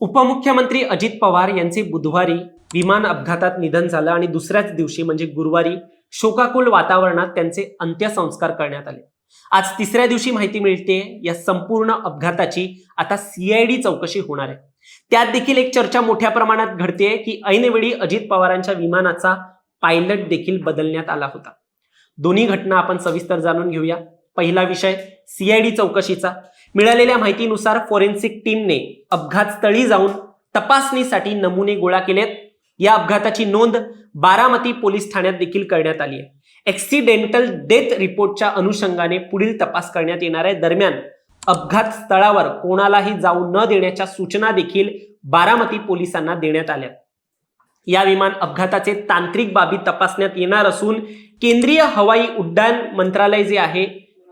उपमुख्यमंत्री अजित पवार यांचे बुधवारी विमान अपघातात निधन झालं आणि दुसऱ्याच दिवशी म्हणजे गुरुवारी शोकाकुल वातावरणात त्यांचे अंत्यसंस्कार करण्यात आले. आज तिसऱ्या दिवशी माहिती मिळते या संपूर्ण अपघाताची आता सीआयडी चौकशी होणार आहे. त्यात देखील एक चर्चा मोठ्या प्रमाणात घडते की ऐनवेळी अजित पवारांच्या विमानाचा पायलट देखील बदलण्यात आला होता. दोन्ही घटना आपण सविस्तर जाणून घेऊया. पहिला विषय सीआयडी चौकशीचा. मिळालेल्या माहितीनुसार फॉरेन्सिक टीमने अपघातस्थळी जाऊन तपासणीसाठी नमुने गोळा केलेत. या अपघाताची नोंद बारामती पोलीस ठाण्यात देखील करण्यात आली आहे. ऍक्सिडेंटल डेथ रिपोर्टच्या अनुषंगाने पुढील तपास करण्यात येणार आहे. दरम्यान अपघात स्थळावर कोणालाही जाऊ न देण्याच्या सूचना देखील बारामती पोलिसांना देण्यात आल्या या विमान अपघाताचे तांत्रिक बाबी तपासण्यात येणार असून केंद्रीय हवाई उड्डाण मंत्रालय जे आहे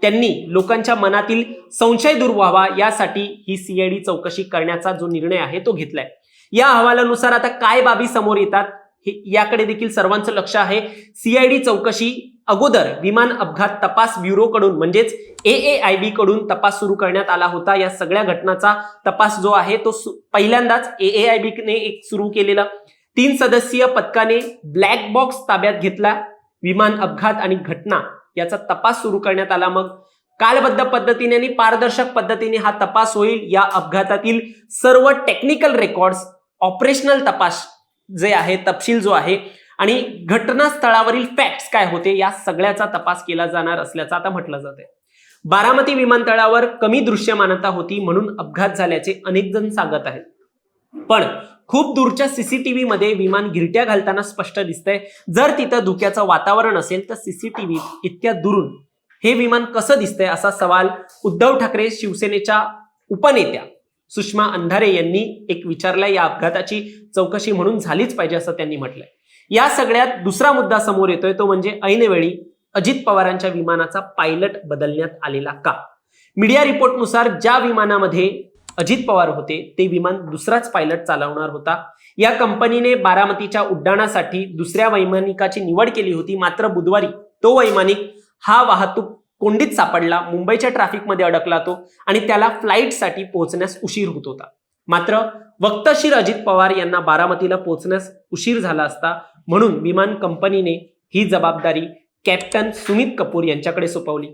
त्यांनी लोकांच्या मनातील संशय दूर व्हावा यासाठी ही सीआयडी चौकशी करण्याचा जो निर्णय आहे तो घेतलाय. या अहवालानुसार आता काय बाबी समोर येतात हे याकडे देखील सर्वांचं लक्ष आहे. सीआयडी चौकशी अगोदर विमान अपघात तपास ब्युरोकडून म्हणजेच ए ए आय बी कडून तपास सुरू करण्यात आला होता. या सगळ्या घटनाचा तपास जो आहे तो सु- पहिल्यांदाच ए ए आय बीने एक सुरू केलेला. तीन सदस्यीय पथकाने ब्लॅक बॉक्स ताब्यात घेतला. विमान अपघात आणि घटना याचा तपास सुरू करण्यात आला. मग कालबद्ध पद्धतीने आणि पारदर्शक पद्धतीने हा तपास होईल. या अपघातातील सर्व टेक्निकल रेकॉर्ड्स ऑपरेशनल तपास जे आहे तपशील जो आहे आणि घटनास्थळावरील फॅक्ट्स काय होते या सगळ्याचा तपास केला जाणार असल्याचं आता म्हटलं जात आहे बारामती विमानतळावर कमी दृश्यमानता होती म्हणून अपघात झाल्याचे अनेक जण सांगत आहेत. पण खूप दूरच्या सीसीटीव्ही मध्ये विमान गिरट्या घालताना स्पष्ट दिसतंय. जर तिथं धुक्याचं वातावरण असेल तर सीसीटीव्ही इतक्या दुरून हे विमान कसं दिसतंय असा सवाल उद्धव ठाकरे शिवसेनेच्या उपनेत्या सुषमा अंधारे यांनी एक विचारलाय. या अपघाताची चौकशी म्हणून झालीच पाहिजे असं त्यांनी म्हटलंय. या सगळ्यात दुसरा मुद्दा समोर येतोय तो म्हणजे ऐनवेळी अजित पवारांच्या विमानाचा पायलट बदलण्यात आलेला का? मीडिया रिपोर्टनुसार ज्या विमानामध्ये अजित पवार होते ते विमान दुसराच पायलट चालवणार होता. या कंपनीने बारामतीच्या उड्डाणासाठी दुसऱ्या वैमानिकाची निवड केली होती. मात्र बुधवारी तो वैमानिक हा वाहतूक कोंडीत सापडला. मुंबईच्या ट्रॅफिकमध्ये अडकला तो आणि त्याला फ्लाईटसाठी पोहोचण्यास उशीर होत होता. मात्र वक्तशीर अजित पवार यांना बारामतीला पोहोचण्यास उशीर झाला असता म्हणून विमान कंपनीने ही जबाबदारी कॅप्टन सुमित कपूर यांच्याकडे सोपवली.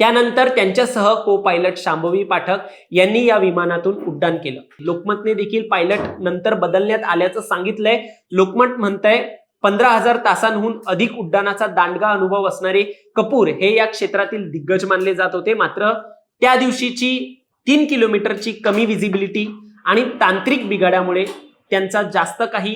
त्यानंतर त्यांच्यासह को पायलट शांभवी पाठक यांनी या विमानातून उड्डाण केलं. लोकमतने देखील पायलट नंतर बदलण्यात आल्याचं सांगितलंय. लोकमत म्हणतंय पंधरा हजार तासांहून अधिक उड्डाणाचा दांडगा अनुभव असणारे कपूर हे या क्षेत्रातील दिग्गज मानले जात होते. मात्र त्या दिवशीची तीन किलोमीटरची कमी विजिबिलिटी आणि तांत्रिक बिघाड्यामुळे त्यांचा जास्त काही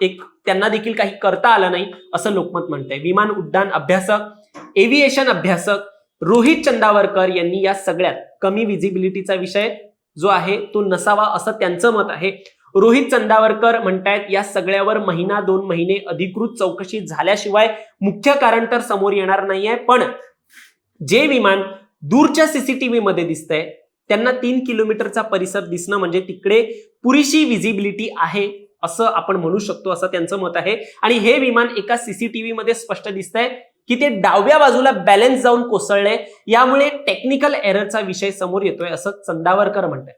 एक त्यांना देखील काही करता आलं नाही असं लोकमत म्हणतंय. विमान उड्डाण अभ्यासक एव्हिएशन अभ्यासक रोहित चंदावरकर यांनी या सगळ्यात कमी विजिबिलिटीचा विषय जो आहे तो नसावा असं त्यांचं मत आहे. रोहित चंदावरकर म्हणतायत या सगळ्यावर महिना दोन महिने अधिकृत चौकशी झाल्याशिवाय मुख्य कारण तर समोर येणार नाहीये पण जे विमान दूरच्या सीसीटीव्ही मध्ये दिसतंय त्यांना तीन किलोमीटरचा परिसर दिसणं म्हणजे तिकडे पुरेशी विजिबिलिटी आहे असं आपण म्हणू शकतो असं त्यांचं मत आहे. आणि हे विमान एका सीसीटीव्ही मध्ये स्पष्ट दिसतंय की ते डाव्या बाजूला बॅलन्स जाऊन कोसळले यामुळे टेक्निकल एररचा विषय समोर येतोय असं चंदावरकर म्हणताय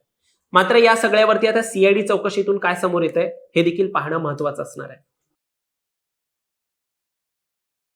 मात्र या सगळ्यावरती आता सीआयडी चौकशीतून काय समोर येतंय हे देखील पाहणं महत्वाचं असणार आहे.